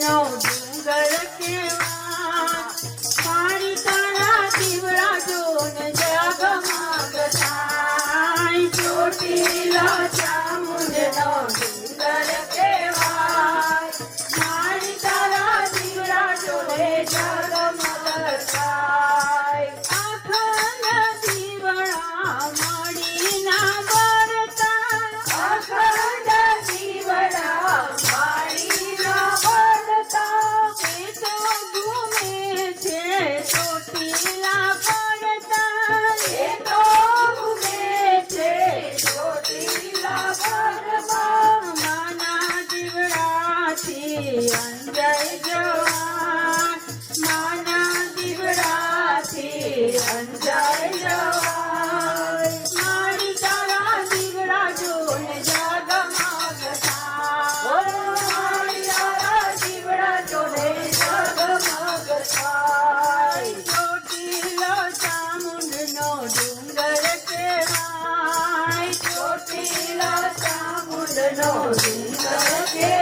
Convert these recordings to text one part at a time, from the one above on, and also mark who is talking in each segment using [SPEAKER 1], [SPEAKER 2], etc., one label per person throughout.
[SPEAKER 1] know, do that again.
[SPEAKER 2] no, no, no, no,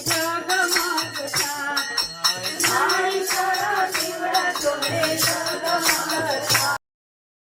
[SPEAKER 1] Jangam